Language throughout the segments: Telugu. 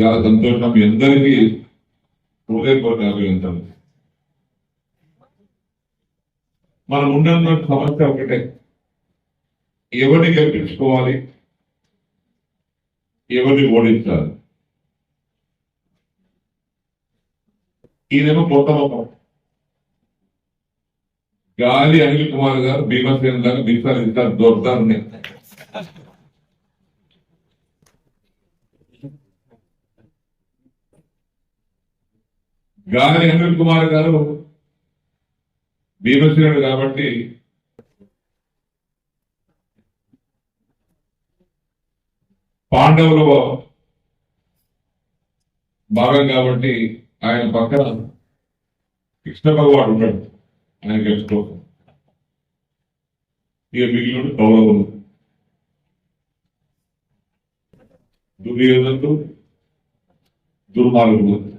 చాలా సంతోషం. మీ అందరికీ హృదయపూర్వక అభినందనలు. మనం ఉన్న సమస్య ఒకటే. ఎవరిని గెలిపించుకోవాలి? ఎవరిని ఓడించాలి? ఈయనేమో కొత్త ముఖం గాలి అనిల్ కుమార్ గారు భీమసేన గారు మీసాలు ఇంకా దొరుకుతారని గాలి అనిల్ కుమార్ గారు భీమసేనుడు కాబట్టి పాండవులు భాగం కాబట్టి ఆయన పక్కన కృష్ణ భగవాడు ఉన్నాడు. ఆయన గెలుచుకోసం ఇక మిగిలిన కౌరవులు. దుర్యోధనుడు దుర్మార్గుడు.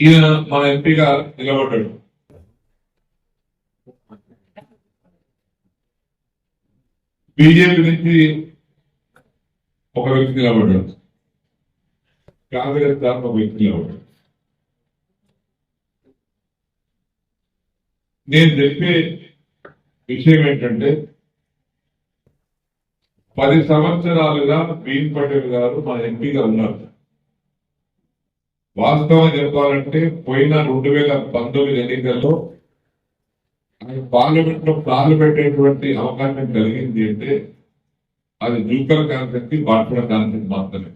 ఈయన మన ఎంపీగా నిలబడ్డాడు. బీజేపీ నుంచి ఒక వ్యక్తి నిలబడ్డాడు. కాంగ్రెస్ తరఫున ఒక వ్యక్తి నిలబడ్డాడు. నేను చెప్పే విషయం ఏంటంటే పది సంవత్సరాలుగా భీమ్ పటేల్ గారు మన ఎంపీగా ఉన్నారు. వాస్తవం చెప్పాలంటే పోయిన రెండు వేల పంతొమ్మిది ఎన్నికల్లో ఆయన పార్లమెంట్లో కాలు పెట్టేటువంటి అవకాశం కలిగింది అంటే అది జూకల్ కాన్సెప్ట్ బాట్పడ కాన్సెప్ట్ మాత్రమే.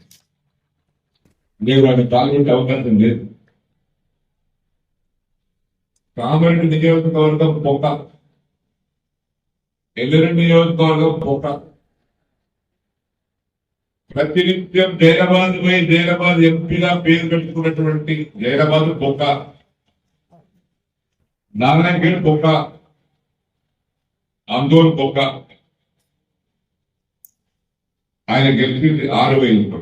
నేను ఆయన కాలు అవకాశం లేదు. కామారెడ్డి నియోజకవర్గం పొక్క ఎల్లురెడ్డి నియోజకవర్గం పొక్క ప్రతినిత్యం జైరాబాద్ పోయి జైరాబాద్ ఎంపీగా పేరు పెట్టుకున్నటువంటి జైరాబాద్ పొక్క నారాయణగిరి పొక్క ఆందోళన పొక్క ఆయన గెలిచింది ఆరు వేలు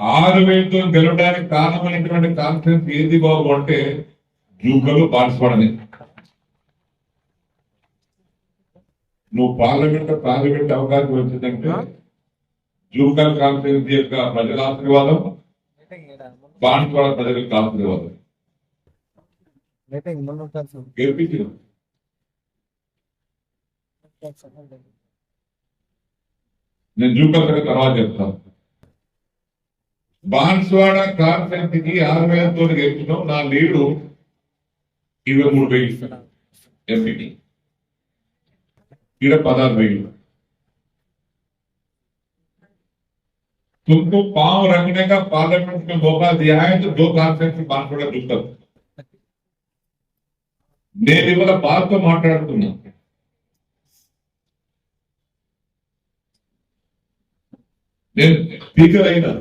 ఆరు వేలతో గెలవడానికి కారణమైనటువంటి కాన్ఫరెన్స్ ఏది బాబు అంటే జూకలు పాల్పడని నువ్వు పార్లమెంట్ పార్లమెంట్ అవకాశం వచ్చిందంటే జూకల్ కాన్ఫరెన్స్ యొక్క ప్రజల ఆశీర్వాదం బాన్స్వాడ ప్రజలకు ఆశీర్వాదం. గెలిపించిన. నేను జూకల్ తర్వాత చెప్తాను బాన్స్వాడ కాన్ఫరెన్స్కి ఆరు వేలతో గెలిచినాం. నా లీడు ఇరవై మూడు వేలు. ఎంపీకి. ఇక్కడ పదహారు వేలు तुमको पांव रखने का पार्लियामेंट में मौका दिया है तो दो कॉन्फ्रेंस में बांसवाड़ा जुटल నేను ఇవాళ బాధతో మాట్లాడుతున్నా నేను స్పీకర్ అయినా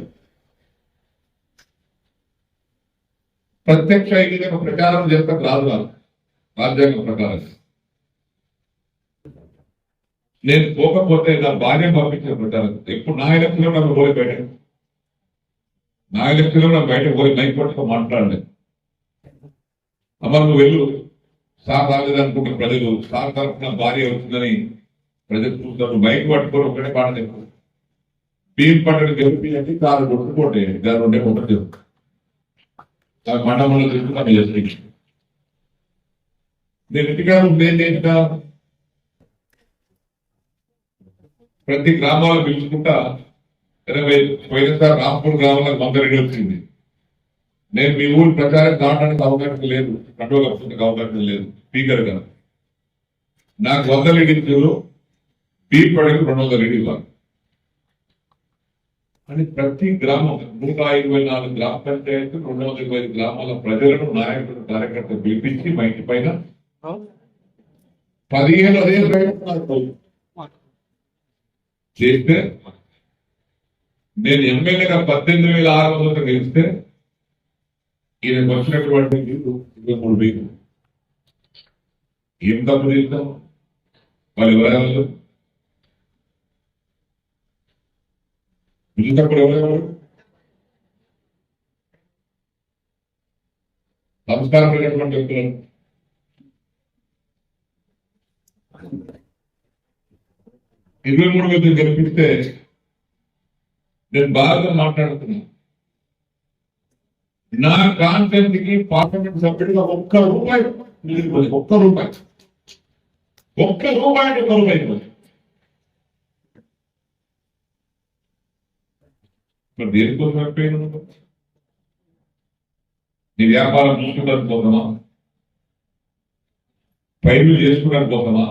ప్రత్యక్ష ఐక్యంగా ప్రచారం చేస్తా రాదు నాకు రాజ్యాంగం ప్రకారం నేను పోకపోతే నా భార్య పంపించిన ప్రచారం ఎప్పుడు నా ఎలక్షన్లో నన్ను పోయి బయట. నా ఎలక్షన్లో నాకు బయట పోయి మైక్ పట్టుకో మాట్లాడలేదు అమ్మ నువ్వు వెళ్ళు. సార్ రాలేదనుకుంటే ప్రజలు. సార్ తరఫున భార్య వచ్చిందని ప్రజలు చూస్తారు బయట పట్టుకొని ఒకటే పాట చెప్పు. బియ్యం పట్టణ గెలిపించండి అంటే కారు కొట్టుకోండి దాని ఉండే ఒకటి ఆ మండలంలో తెలుసుకున్నా చేసి నేను ఇంటికాడ నేను చేసిన ప్రతి గ్రామాలు పిలుచుకుంటా ఇరవై పోయినసారి రాంపూర్ గ్రామంలో మందరెడ్డి వచ్చింది నేను మీ ఊరు ప్రచారం కావడానికి అవకాశం లేదు. కంట్రోల్ అవసరం అవకాశం లేదు. స్పీకర్గా నాకు వంద లీడింగ్లు బీప్ పడకి రెండు వందల లీడింగ్ ఇవ్వాలి. అని ప్రతి గ్రామం నూట ఇరవై నాలుగు గ్రామ పంచాయతీ రెండు వందల ఇరవై ఐదు గ్రామాల ప్రజలను నాయకులు కార్యకర్తలు పిలిపించి మా ఇంటి పైన పదిహేను అదే ప్రయత్నం నాకు తెలుసు. చేస్తే నేను ఎమ్మెల్యేగా పద్దెనిమిది వేల ఆరు వందలతో గెలిస్తే ఈయన వచ్చినటువంటి ఇరవై మూడు వేలు. ఏం తప్పు చేద్దాం? వాళ్ళ వివరాలు ఇంతప్పుడు ఎవరెవరు సంస్కారం లేనటువంటి వ్యక్తులు. ఇరవై మూడు వేలు గెలిపిస్తే నేను బాగా మాట్లాడుతున్నా. నా కాన్ఫరెన్స్కి పార్లమెంట్ సభ్యుడిగా ఒక్క రూపాయి ఒక్క రూపాయి. ఒక్క రూపాయి ఒక్క రూపాయి మరి దేనికోసం అయిపోయింది నీ వ్యాపారం చూసుకోవడానికి పోతామా పైరులు చేసుకోవడానికి పోతామా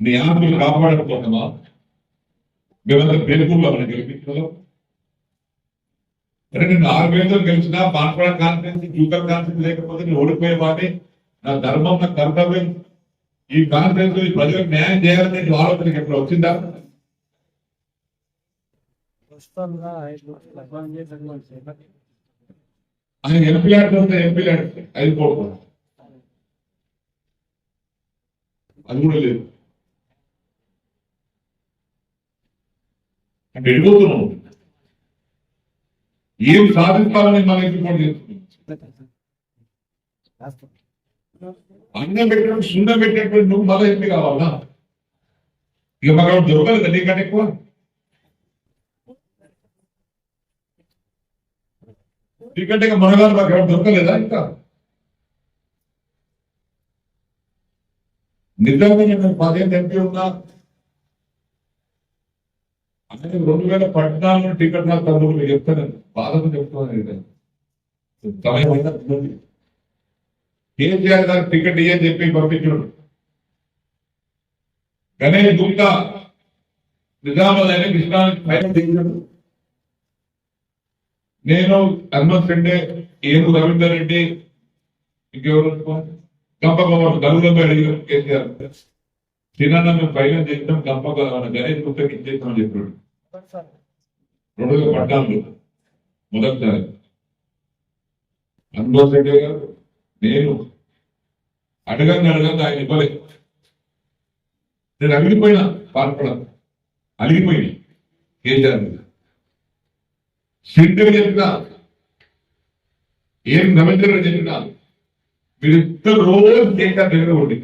నీ ఆస్తులు కాపాడకపోతామా మేమంతా పేరుకుల్లో మనం గెలిపించడం అరే నేను ఆరు వేలతో గెలిచినా బాన్పడ కాన్ఫరెన్స్ జూకర్ కాన్ఫరెన్స్ లేకపోతే నేను ఓడిపోయేవాడిని. నా ధర్మం నా కర్తవ్యం. ఈ కాన్ఫరెన్స్ ఈ ప్రజలకు న్యాయం చేయాలనే ఆలోచనకి ఎప్పుడు వచ్చిందా? ఆయన ఎంపీ ఆడుతుంటే ఎంపీ ఐదు కోట్లు. అది కూడా లేదు. అంటే వెళ్ళిపోతున్నాం. ఏం సాధించాలని మనం ఇప్పుడు అన్నం పెట్టినప్పుడు సున్నం పెట్టినప్పుడు నువ్వు మళ్ళీ ఎంపీ కావాలా? ఇక మాకు దొరకలేదు నీకంటే ఎక్కువ? నీకంటే ఇక మనగారు మాకు ఎవరు దొరకలేదా ఇంకా? నిజంగా నేను పదేళ్ళు ఎంపీ ఉన్నా అంటే రెండు వేల పద్నాలుగు టికెట్ నాకు తమ్ముడు చెప్తాను. బాధతో చెప్తున్నాను సమయం అయినా కేసీఆర్ గారు టికెట్ ఇయ్యని చెప్పి పంపించాడు. గణేష్ గుప్తా నిజామాబాద్ అయినా కృష్ణానికి నేను హనుమంత్ రెడ్డి ఏను రవీందర్ రెడ్డి ఇంకెవరు గంపగమ్మ గలుగమ్మ అడిగారు కేసీఆర్. చిన్న మేము పైన చేసినాం గంప గణేష్ గుప్తకి ఇచ్చేస్తామని చెప్పాడు. రెండు వేల పద్నాలుగు మొదటిసారి హనుమంత్ రెడ్డి గారు నేను అడగంగా అడగంగా ఆయన ఇవ్వలే. నేను అలిగిపోయినా పాల్పడ. అలిగిపోయింది కేసీఆర్ మీద. సింటుగా చెప్పినా ఏం రవీంద్ర చెప్పినా మీరు ఇద్దరు రోజు కేసీఆర్ దగ్గర ఉండి.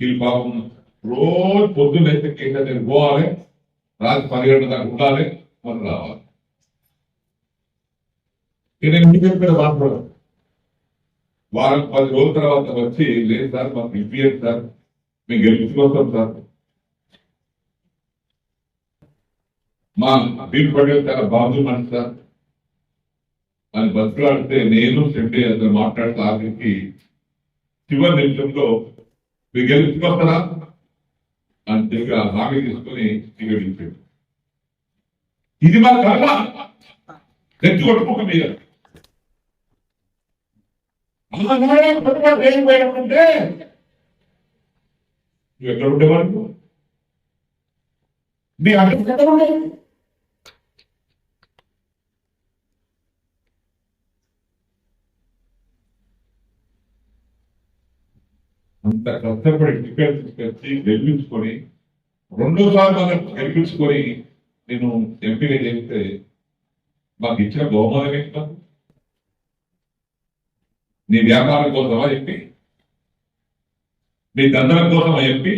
వీళ్ళు పాపం రోజు పొద్దున్న అయితే కేసీఆర్ దగ్గర పోవాలి. రాత్రి పది గంటల దాకా ఉండాలి మనం రావాలి. ఇది నేను వారం పది రోజుల తర్వాత వచ్చి లేదు సార్ మాకు ఇప్పియండి సార్. మేము గెలుచుకొస్తాం సార్. మా బీల్ పటేల్ చాలా బాగుంది సార్. అని బతులాడితే నేను సెంటే అతను మాట్లాడితే ఆఖరికి చివరి నిమిషంలో మీరు గెలుచుకొస్తారా అని దగ్గర ఆ హామీ తీసుకుని టికెట్ ఇచ్చాడు ఇది మా కర్మ. గట్టి కొట్టుకోక మీద. ఆనాడే నువ్వు ఎక్కడ ఉండేవాడు మీ అక్కడ ఉండేది. ఇంత కష్టపడి టికెట్ తీసుకొచ్చి గెలిపించుకొని రెండోసారి మనం గెలిపించుకొని నేను ఎంపీగా చేస్తే మాకు ఇచ్చిన బహుమానం ఏంటో నీ వ్యాపారం కోసమా చెప్పి నీ దండల కోసమా చెప్పి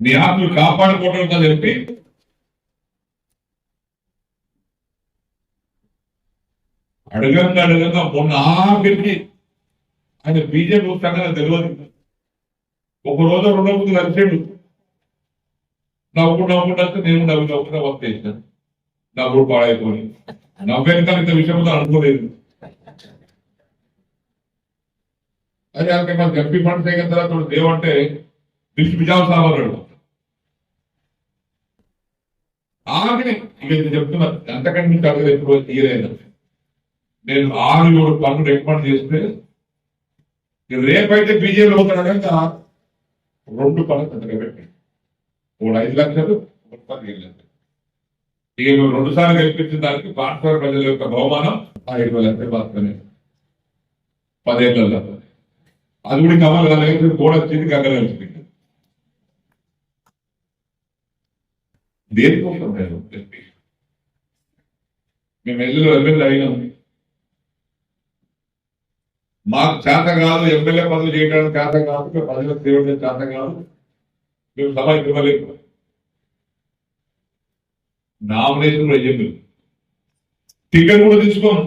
నీ ఆత్మలు కాపాడుకోవడం కదా చెప్పి అడగంగా అడగంగా మొన్న ఆఖరికి ఆయన బీజేపీ సంగతి తెలియదు. ఒక రోజు రెండు ముందు కలిసాడు నవ్వుకుంటూ నవ్వుకుంటూ వస్తే నేను నవ్వు వర్క్ చేశాను. నవ్వుడు పాడైపోయి నవ్వేను కానీ ఇంత విషయం అనుకోలేదు. అదే అంటే మన ఎంపీ ఫండ్స్ అయిన తర్వాత దేవంటే దిల్ బిజావ్ సావరాడు ఆమె ఇక ఇది చెప్తున్నా అంతకంటే మీకు అడగదు ఎప్పుడు తీయలేదు నేను ఆరు ఏడు పనులు రికమెండ్ చేస్తే రేపైతే బీజేపీ పోతాడంటే రెండు పనులు పెద్దగా పెట్టాడు మూడు ఐదు లక్షలు మూడు పదిహేను లక్షలు. ఇక మేము రెండు సార్లు గెలిపించిన దానికి పాఠశాల ప్రజల యొక్క బహుమానం ఆ ఐదు వేల లక్షలు మాత్రమే. పదేళ్ళలో. అది కూడా కమల్ కాలేదు కూడా వచ్చింది గగ్గలించింది దేనికోసం నేను మేము ఎల్లు ఎమ్మెల్యే అయినాం. మాకు చేత కాదు ఎమ్మెల్యే పదవి చేయడానికి చేత కాదు మేము ప్రజలకు సేవ చేత కాదు మేము సభ ఇవ్వలేము నామినేషన్ ఎమ్మెల్యే టికెట్ కూడా తీసుకోం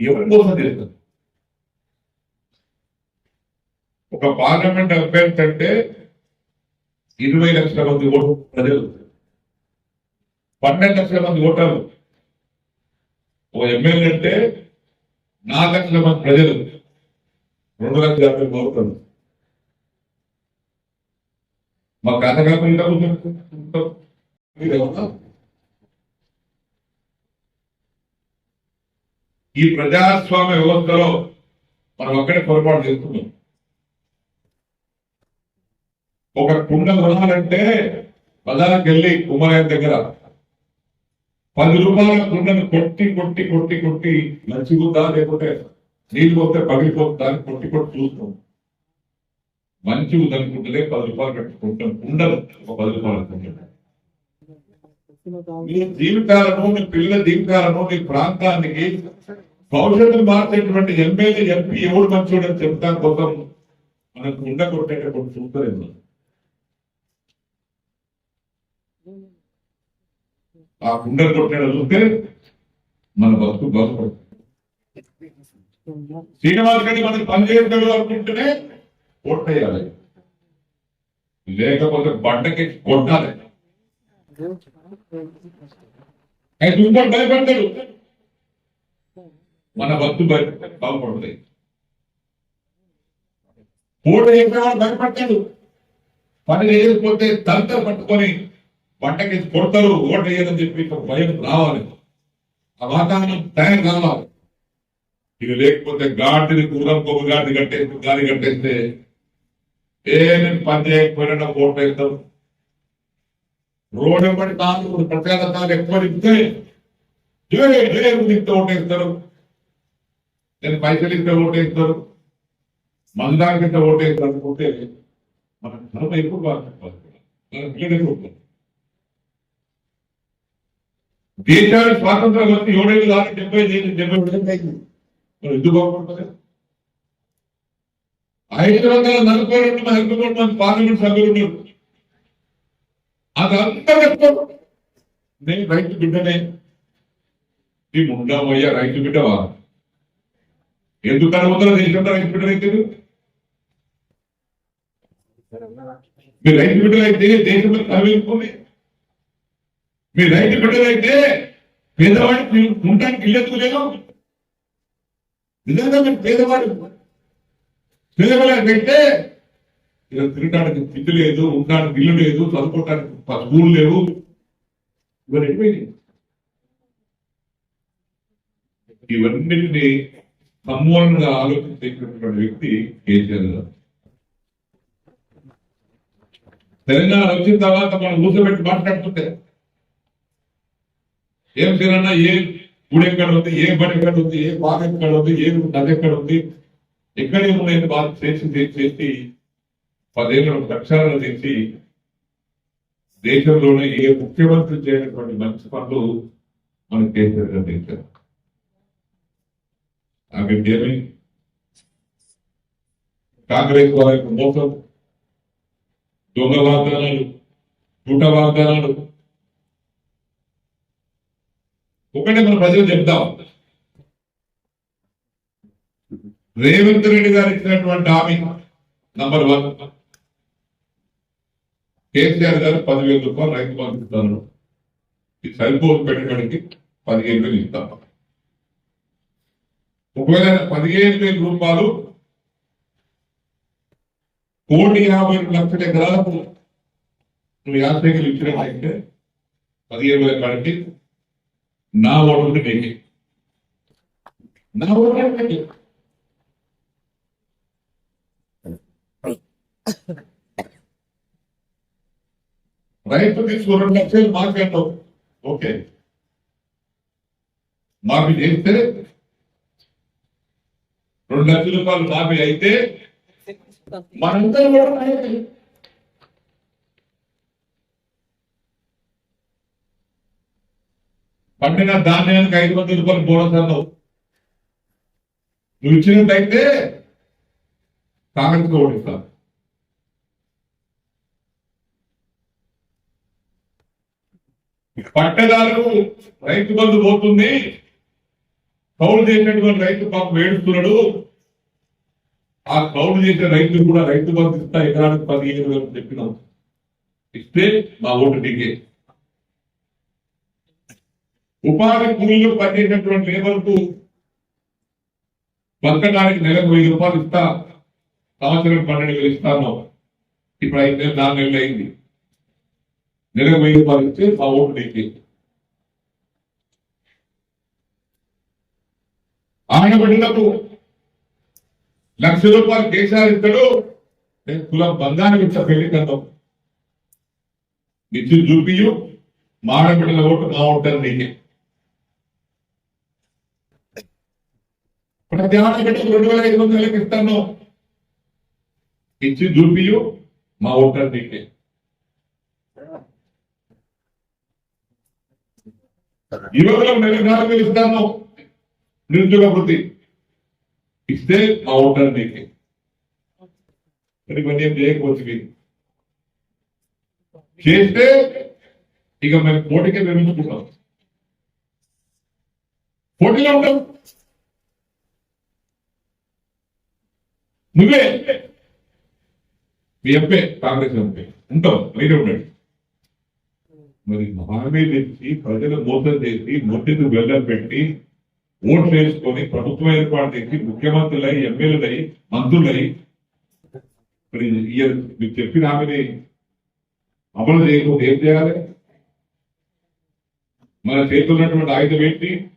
ఎవరి కోసం చేస్తారు ఒక పార్లమెంట్ అభ్యర్థి అంటే ఇరవై లక్షల మంది ఓటు ప్రజలు. పన్నెండు లక్షల మంది ఓటర్లు. ఒక ఎమ్మెల్యే అంటే నాలుగు లక్షల మంది ప్రజలు రెండు లక్షల యాభై మంది మా కథగా ఈ ప్రజాస్వామ్య వ్యవస్థలో మనం ఒక్కడే పొరపాటు చేస్తున్నాం. ఒక కుండ కొనాలంటే బజార్కి వెళ్ళి కుమారయ్య దగ్గర పది రూపాయల కుండను కొట్టి కొట్టి కొట్టి కొట్టి మంచిగుందా లేకపోతే నీళ్ళు పోతే పగిలిపోతుందా అని కొట్టి కొట్టి చూస్తాం. మంచి ఉందనుకుంటే పది రూపాయలు పెట్టుకుంటాం ఉండదు. ఒక పది రూపాయలు అనుకుంటాం. మీ జీవితాలను మీ పిల్లల జీవితాలను మీ ప్రాంతానికి భవిష్యత్తు మార్చేటువంటి ఎమ్మెల్యే ఎంపీ ఎవడు మంచోడు చెప్తాను. కోసం మనకు ఉండ కొట్టేటప్పుడు చూస్తారు ఆ కుండ కొట్టేట చూస్తే మన బతుకు బాగుపడుతుంది. శ్రీనివాస్ గారి మనకి పనిచేయగలరు అనుకుంటేనే కొట్టేయాలి లేకపోతే బండకి కొట్టాలి. ఆయన భయపడతాడు మన బతు బాగుపడుతుంది. ఓటు వేసేవాడు భయపడతాడు పని చేయకపోతే తలతో పట్టుకొని పంటకి కొడతారు ఓటు వేయదని చెప్పి భయం రావాలి. ఆ వాతావరణం తయారు కావాలి. ఇది లేకపోతే గాడిని దూరం ఒక గాడి కట్టేస్తే గాలి కట్టేస్తే ఏ నేను పని చేయకపోయినా ఓటు వేస్తాం రోడ్ వెంబడి నాలుగు ప్రత్యేకత ఎక్కువ ఇస్తే తింటే ఓటేస్తారు నేను పైసలు ఇస్తే ఓటేస్తారు మందానికి ఇస్తే ఓటేస్తారు అనుకుంటే మన ధర్మ ఎక్కువ బాగుంటుంది? దేశానికి స్వాతంత్రం వచ్చి ఏడేళ్ళు దాకా డెబ్బై ఐదు డెబ్బై ఏళ్ళు ఎందుకు బాగుపడుతుంది ఐదు వందల నలభై రెండు నలభై మూడు మంది పార్లమెంట్ సభ్యులు ఉన్నారు. అదంతా నేను రైతు బిడ్డనే. మేము ఉండవయ్యా రైతు బిడ్డవా? ఎందుకు అనుమతులు దేశంలో రైతు బిడ్డలైతే మీరు? రైతు బిడ్డలైతే దేశంలో కవించుకుంది మీరు రైతు బిడ్డలైతే పేదవాడికి ఉండడానికి ఇల్లెత్తుకు లేదు నిజంగా మీరు పేదవాడు. పేదవాళ్ళకి పెడితే ఇలా తిరగడానికి తిండి లేదు ఉండడానికి ఇల్లు లేదు చదువుకోవడానికి స్కూల్ లేవు. ఇవన్నీ అయిపోయినాయి. ఇవన్నిటిని సమూలంగా ఆలోచించేటటువంటి వ్యక్తి కేసీఆర్ గారు తెలంగాణ వచ్చిన తర్వాత మనం కూర్చోబెట్టి మాట్లాడుతుంటే ఏం తినన్నా ఏ గుడి ఎక్కడ ఉంది? ఏ బడి ఎక్కడ ఉంది? ఏ బాధ ఎక్కడ ఉంది? ఏ నది ఎక్కడ ఉంది? ఎక్కడే ఉన్నాయని బాధ చేసి చేసి పదిహేను పదేళ్ళు ప్రక్షాళన చేసి దేశంలోనే ఏ ముఖ్యమంత్రి చేయనటువంటి మంచి పనులు మనం కేసీఆర్ చేశారు. అక్కడికి కాంగ్రెస్ వారి మోసం. దొంగ వాగ్దానాలు గుట్ట వాగ్దానాలు ఒకటి మన ప్రజలు చెప్తాం రేవంత్ రెడ్డి గారు ఇచ్చినటువంటి హామీ నంబర్ వన్ కేసీఆర్ గారు పదివేల రూపాయలు రైతు పంపిస్తాను ఇది సరిపోదు పెట్టుబడికి పదిహేను వేలు ఇస్తాం. ఒకవేళ పదిహేను వేల రూపాయలు కోటి యాభై లక్షల ఎకరాలకు నువ్వు యాత్రికులు ఇచ్చినట్లయితే పదిహేను వేల కాడికి నా ఓటు నీకు నా ఓటు నీకు రైతు తీసుకు రెండు మార్కెట్ ఓకే. మాఫీ చేస్తే రెండు లక్షల రూపాయలు మాఫీ అయితే మనందరం కూడా పండిన ధాన్యానికి ఐదు వందల రూపాయలు బోనస్ అన్నావు. నువ్వు ఇచ్చినట్టయితే కాంగ్రెస్కి ఓడిస్తా పట్టదారులు రైతు బంధు పోతుంది. కౌలు చేసినటువంటి రైతు పాపం వేడుస్తున్నాడు ఆ కౌలు చేసిన రైతులు కూడా రైతు బంధు ఇస్తా ఎకరానికి పదిహేను వేలు చెప్పినాం ఇస్తే మా ఓటు దిగే ఉపాధి కూలీలు పనిచేసినటువంటి లేబర్కు బతకడానికి నెలకు వెయ్యి రూపాయలు ఇస్తా సంవత్సరం పన్నెండు వేలు ఇస్తాను. ఇప్పుడు ఐదు నెలలు నాలుగు నెలలు అయింది. నెలకు వెయ్యి రూపాయలు ఇస్తే మా ఓటు నీకు. ఆయన బిడ్డలకు లక్ష రూపాయలు కేసీఆర్ ఇస్తాడు నేను కులం బంగారం ఇచ్చా పెళ్ళి కదా నిత్యం చూపియు మాడబిడ్డల ఓటు మా ఉంటారు నీకే. ప్రతి కంటే రెండు వేల ఐదు వందలకి ఇస్తాను. ఇచ్చి చూపియు మా ఓటర్ నీకే. యువకులకు నెల ఇస్తాను నిరుద్యోగ వృత్తి. ఇస్తే మా ఓటర్ నీకే. ఇవన్నీ ఏం చేయకపోవచ్చు మీరు. చేస్తే ఇక మేము పోటీకే మేము పోటీలో ఉంటాం. నువ్వే. మీ ఎంపే కాంగ్రెస్ ఎంపే. ఉంటావు మీరే ఉన్నాడు. మరి హామీ తెచ్చి ప్రజలు మోసం చేసి మొట్టికి వెళ్ళం పెట్టి ఓట్లు వేసుకొని ప్రభుత్వం ఏర్పాటు చేసి ముఖ్యమంత్రులై ఎమ్మెల్యేలై మంత్రులై మరి ఇయ్య- మీరు చెప్పిన హామీని అమలు చేయకపోతే ఏం చేయాలి? మన చేతులు ఉన్నటువంటి ఆయుధం ఏంటి?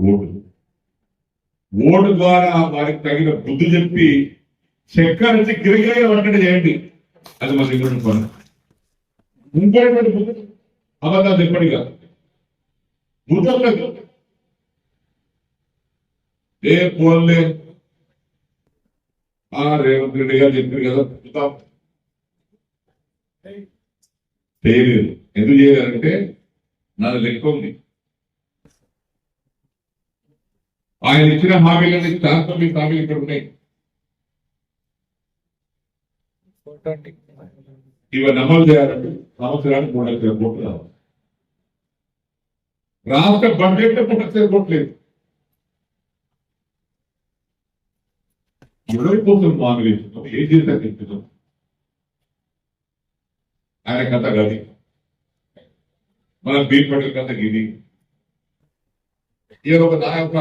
ఓటు. ఓటు ద్వారా వారికి తగిన బుద్ధి చెప్పి చక్కెర నుంచి గిరిగిరిగా వంటలు చేయండి. అది మన దగ్గర పని. ఇంకోటి బుద్ధి? అబద్ధాలు చెప్పండి కాదు బుద్ధం ఏ పోన్లే. ఆ రేవంత్ రెడ్డి గారు చెప్పారు కదా చూద్దాం చేయలేదు ఎందుకు చేయలేదంటే నాది లెక్క ఉంది. ఆయన ఇచ్చిన హామీలని చాలా హామీలు ఇక్కడ ఉన్నాయి. ఇవన్నీ అమలు చేయాలంటే సంవత్సరానికి మూడు లక్షల కోట్లు రావాలి. రాష్ట్ర బడ్జెట్ మూడు లక్షల కోట్లు లేదు. ఎవరి కోసం హామీలు ఇస్తున్నాం. ఏ జీవితం తెచ్చుతాం ఆయన కథ గది. మన బీర్ పటేల్ కథ గిది. ఈయన ఒక నాయక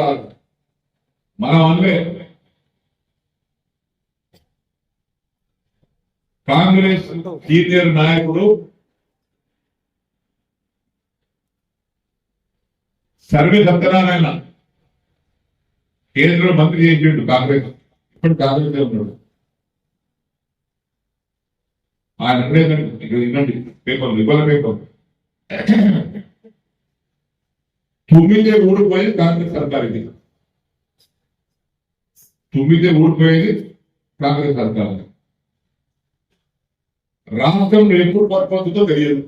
మనం అనలే కాంగ్రెస్ సీనియర్ నాయకుడు సర్వే సత్యనారాయణ కేంద్ర మంత్రి చేసిండు కాంగ్రెస్. ఇప్పుడు కాంగ్రెస్ ఉన్నాడు. ఆయన వినండి. పేపర్ ఇవ్వాల పేపర్. తొమ్మిదే ఊడిపోయేది కాంగ్రెస్ సర్కార్ ఇది. తొమ్మిదే ఓడిపోయేది కాంగ్రెస్ సర్కారు రాష్ట్రం ఎప్పుడు పడిపోతుందో తెలియదు.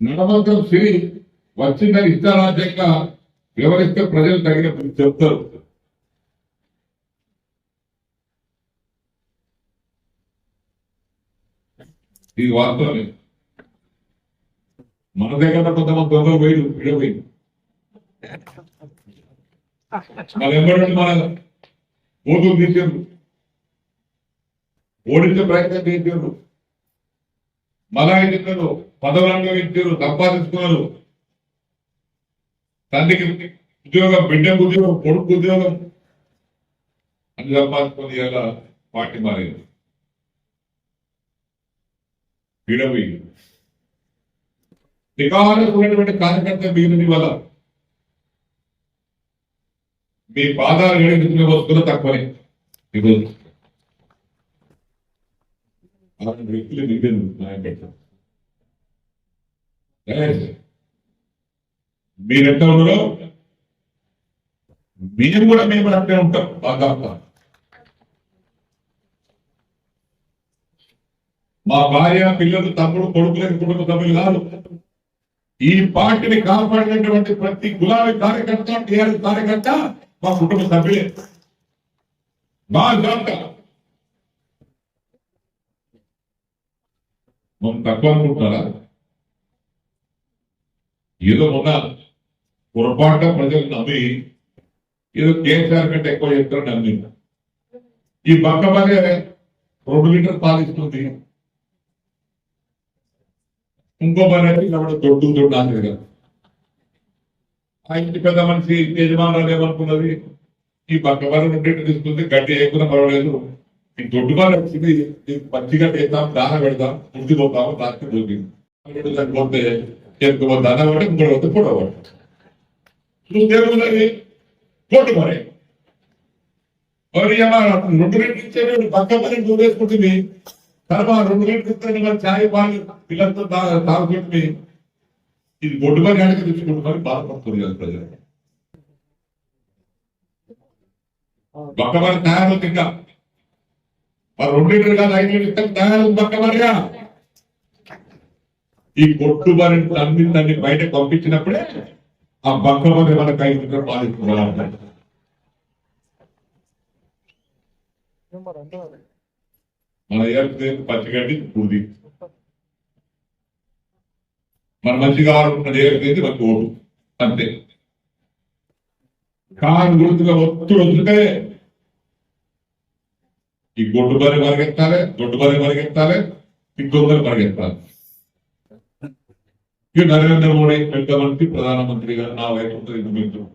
నడమంత్రం సిరి వచ్చిందని ఇష్టారాజ్యంగా వివరిస్తే ప్రజలు తగిన చెప్తారు. ఇది వాస్తవమే. మన దగ్గర కొంతమంది దొంగలు పోయి విడపోయింది మన ఎంబడి మన ఓటుకు తీసారు ఓడించే ప్రయత్నం చేశారు మలాయించారు పదవులంగా ఇచ్చారు సంపాదించుకున్నారు. తండ్రికి ఉద్యోగం బిడ్డకు ఉద్యోగం కొడుకు ఉద్యోగం. అని సంపాదించుకుని ఇలా పార్టీ మారింది. విడవి నికారకున్నటువంటి కార్యకర్త మిగిలిన వల్ల మీ పాదాలు గడిపించిన వస్తువులు తక్కువనే. ఈరోజు వ్యక్తులు మిగిలింది మీరెంత ఉన్నారో? మేము కూడా మేము అంటే ఉంటాం. బాగా మా భార్య పిల్లలు తమ్ముడు కొడుకులకు కుటుంబ సభ్యులు కాదు. ఈ పార్టీని కాపాడినటువంటి ప్రతి గులాబీ కార్యకర్త టీఆర్ఎస్ కార్యకర్త మా కుటుంబ సభ్యులే మా జాబితా మనం తక్కువ అనుకుంటున్నారా ఏదో మొన్న పొరపాటున ప్రజలు నమ్మి ఏదో కేసీఆర్ కంటే ఎక్కువ చెప్తారని నమ్మి ఈ పక్క పదే రెండు లీటర్ పాలిస్తుంది ఇంకో పని అయితే ఇలా కూడా దొడ్డు దొడ్డు ఆశ కదా ఆ ఇంటి పెద్ద మనిషి యజమానులు ఏమనుకున్నది? ఈ పక్క వారు తీసుకుంది గడ్డి వేయకుండా పర్వాలేదు. ఈ దొడ్డు వారు వచ్చింది. పచ్చిగా వేద్దాం దాన పెడదాం ముందు పోతాము దానికి దొరికింది చనిపోతే ఎక్కువ దాన పడి ఇంకోటి వస్తే కూడా చూసేమున్నది కోటు మరి. రెండు రేట్లు ఇచ్చేది పక్క పని చూసేసుకుంటుంది తర్వాత రెండు రేట్లు ఇస్తే ఛాయ్ పాలు పిల్లలతో తాగుకుంటుంది ఇది బొడ్డు పని కనుక తెచ్చి బొడ్డు పని బాధపడుతుంది కదా ప్రజలు. పక్క తయారు ఇంకా మరి రెండు లీటర్ కాదు ఐదు లీటర్ ఇస్తాం తయారు పక్క ఈ కొట్టు పని అన్ని దాన్ని బయట పంపించినప్పుడే ఆ పక్క పని మనకు ఐదు లీటర్ పాలిస్తున్నారు మన ఏర్పడే పచ్చిగడ్డి పూది మన మంచి కావాలనుకున్న ఏర్పడేది మనకి ఓటు అంతే కారు గుర్తుగా ఒత్తుడు వస్తుంటే ఈ గొడ్డు బరి పరిగెత్తాలి దొడ్డు బరి పరిగెత్తాలి ఇంకొందరు పరిగెత్తాలి ఇక నరేంద్ర మోడీ పెద్ద మంత్రి ప్రధానమంత్రి గారు నా వైపు ఉంటుంది ఇది మిత్రుడు